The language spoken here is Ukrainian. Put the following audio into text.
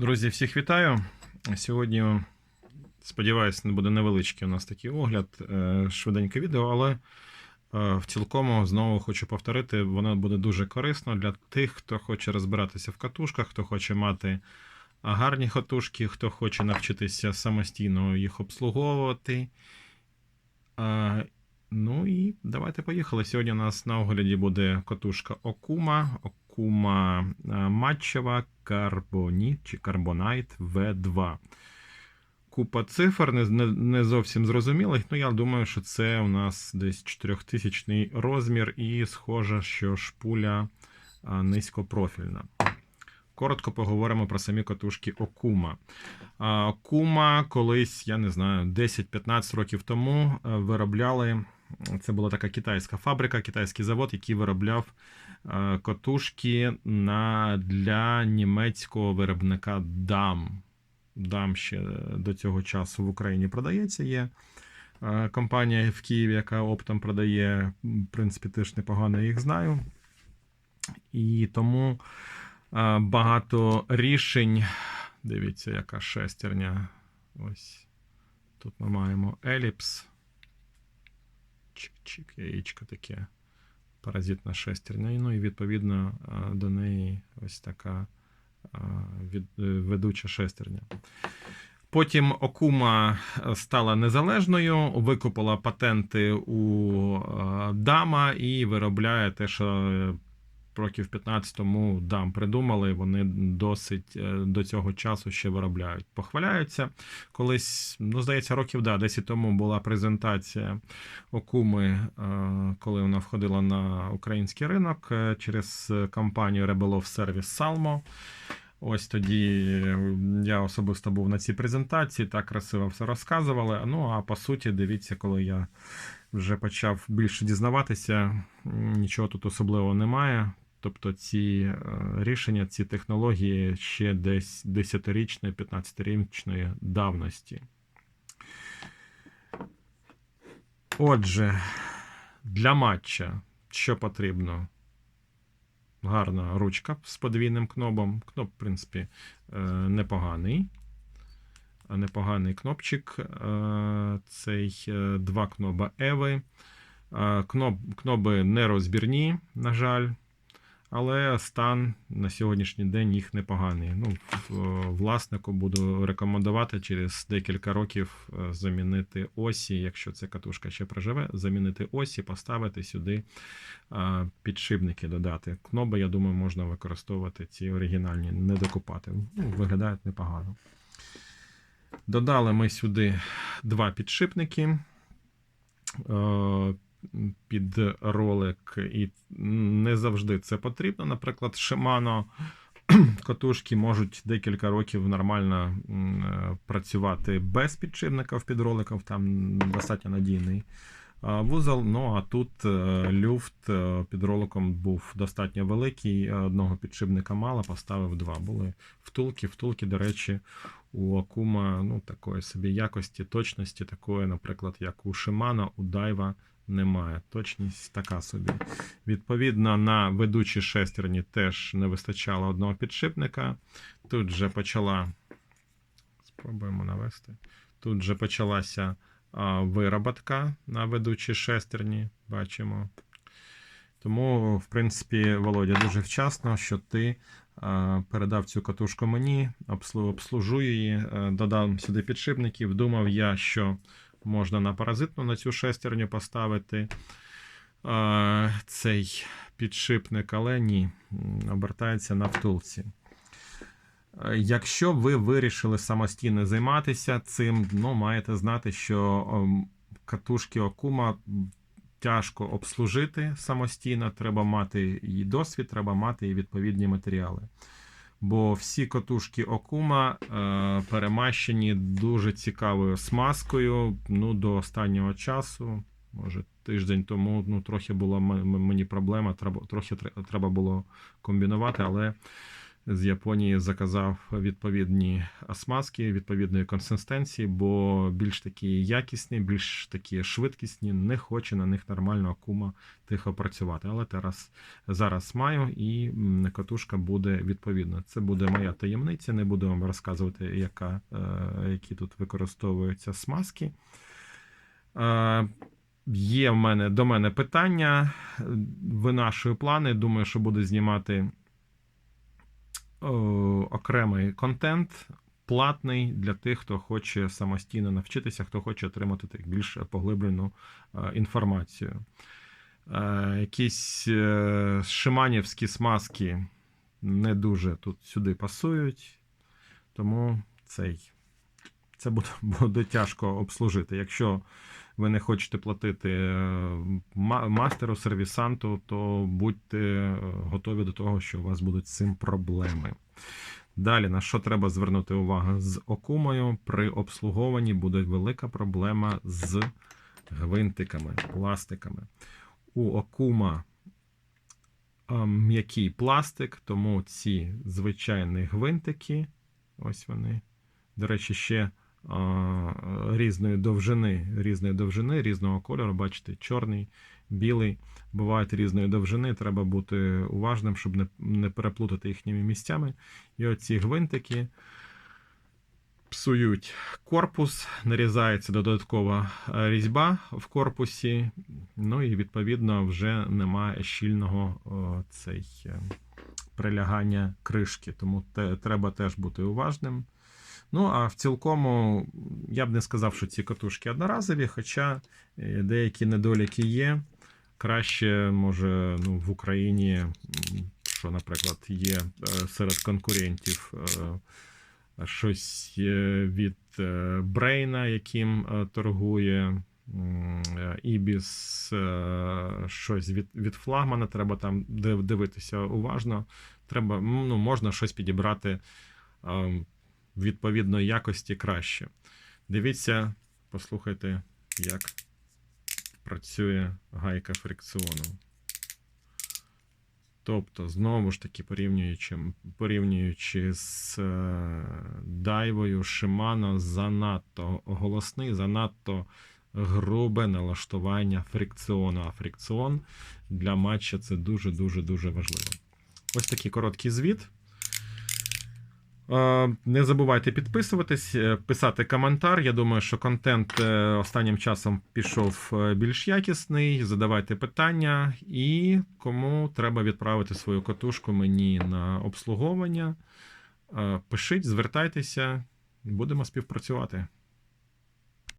Друзі, всіх вітаю. Сьогодні, сподіваюся, не буде невеличкий у нас такий огляд, е, швиденьке відео, але е, в цілкому знову хочу повторити, воно буде дуже корисно для тих, хто хоче розбиратися в катушках, хто хоче мати гарні катушки, хто хоче навчитися самостійно їх обслуговувати. Е, Ну і давайте поїхали. Сьогодні у нас на огляді буде катушка Окума, Окума матчева Карбоніт чи Карбонайт V2. Купа цифр не, не, зовсім зрозумілих. Ну, я думаю, що це у нас десь 4000 розмір, і схоже, що шпуля низькопрофільна. Коротко поговоримо про самі катушки Окума. Окума колись, я не знаю, 10-15 років тому е, виробляли. Це була така китайська фабрика, китайський завод, який виробляв катушки на, для німецького виробника DAM. DAM ще до цього часу в Україні продається. Є е, компанія в Києві, яка оптом продає. В принципі, теж непогано їх знаю. І тому е, багато рішень. Дивіться, яка шестерня. Ось тут ми маємо еліпс. Чик-чик, яєчко таке. Паразитна шестерня. Ну і відповідно до неї ось така від, е, ведуча шестерня. Потім Окума стала незалежною, викупила патенти у Дама і виробляє те, що років 15 тому дам придумали. Вони досить е, до цього часу ще виробляють. Похваляються. Колись, ну здається, років да, 10 тому була презентація Окуми, е, коли вона входила на український ринок е, через компанію Rebelov Service Salmo. Ось тоді я особисто був на цій презентації, так красиво все розказували. Ну а по суті, дивіться, коли я вже почав більше дізнаватися, нічого тут особливого немає. Тобто ці рішення, ці технології ще десь 10-річної, 15-річної давності. Отже, для матча що потрібно? Гарна ручка з подвійним кнопом. Кноп, в принципі, непоганий. Непоганий кнопчик. Цей два кноба Еви. Кноби нерозбірні, на жаль. Але стан на сьогоднішній день їх непоганий. Ну, Власнику буду рекомендувати через декілька років замінити осі, якщо ця катушка ще проживе, замінити осі, поставити сюди підшипники, додати. Кноби, я думаю, можна використовувати ці оригінальні, не докупати. Ну, Виглядають непогано. Додали ми сюди два підшипники під ролик, і не завжди це потрібно. Наприклад, Shimano катушки можуть декілька років нормально працювати без підшипників під роликом, там достатньо надійний вузол. Ну а тут люфт під роликом був достатньо великий. Одного підшипника мало, поставив два. Були втулки. Втулки, до речі, у Акума ну, такої собі якості, точності, такої, наприклад, як у Shimano, у Daiwa немає. Точність така собі. Відповідно, на ведучій шестерні теж не вистачало одного підшипника. Тут вже почала. Спробуємо навести. Тут вже почалася а, вироботка на ведучій шестерні. Бачимо. Тому, в принципі, Володя, дуже вчасно, що ти а, передав цю катушку мені, обслужу її, додав сюди підшипників. Думав я, що можна на паразитну на цю шестерню поставити а, цей підшипник, але ні, обертається на втулці. Якщо ви вирішили самостійно займатися цим, ну, маєте знати, що катушки Окума тяжко обслужити самостійно, треба мати і досвід, треба мати і відповідні матеріали. Бо всі катушки Окума е, перемащені дуже цікавою смазкою. Ну, До останнього часу, може тиждень тому ну, трохи була мені проблема, треба, трохи треба було комбінувати, але з Японії заказав відповідні смазки відповідної консистенції, бо більш такі якісні, більш такі швидкісні, не хоче на них нормально кума тихо працювати. Але зараз, зараз маю і катушка буде відповідна. Це буде моя таємниця, не буду вам розказувати, яка, е, які тут використовуються смазки. Е, Є в мене до мене питання, е, винашую плани. Думаю, що буду знімати окремий контент, платний для тих, хто хоче самостійно навчитися, хто хоче отримати так більш поглиблену е, інформацію. Е, якісь е, шиманівські смазки не дуже тут сюди пасують, тому цей, це буде, буде тяжко обслужити. Якщо ви не хочете платити е, мастеру, сервісанту, то будьте е, готові до того, що у вас будуть з цим проблеми. Далі, на що треба звернути увагу з окумою? При обслуговуванні буде велика проблема з гвинтиками, пластиками. У окума м'який пластик, тому ці звичайні гвинтики, ось вони. До речі, ще різної довжини, різної довжини, різного кольору. Бачите, чорний, білий. Бувають різної довжини. Треба бути уважним, щоб не, не переплутати їхніми місцями. І оці гвинтики псують корпус, нарізається додаткова різьба в корпусі. Ну і відповідно вже немає щільного цей, е, прилягання кришки. Тому те, треба теж бути уважним. Ну, а в цілкому я б не сказав, що ці катушки одноразові, хоча е, деякі недоліки є. Краще, може, ну, в Україні, що, наприклад, є е, серед конкурентів е, щось від Брейна, яким торгує Ібіс, щось від, від флагмана. Треба там дивитися уважно. Треба, ну, можна щось підібрати е, відповідної якості краще. Дивіться, послухайте, як працює гайка фрикціону. Тобто, знову ж таки, порівнюючи, порівнюючи з е, дайвою, Shimano занадто голосний, занадто грубе налаштування фрикціону. А фрикціон для матча це дуже-дуже дуже важливо. Ось такий короткий звіт. Е, Не забувайте підписуватись, е, писати коментар. Я думаю, що контент е, останнім часом пішов більш якісний. Задавайте питання. І кому треба відправити свою катушку мені на обслуговування, пишіть, звертайтеся, будемо співпрацювати.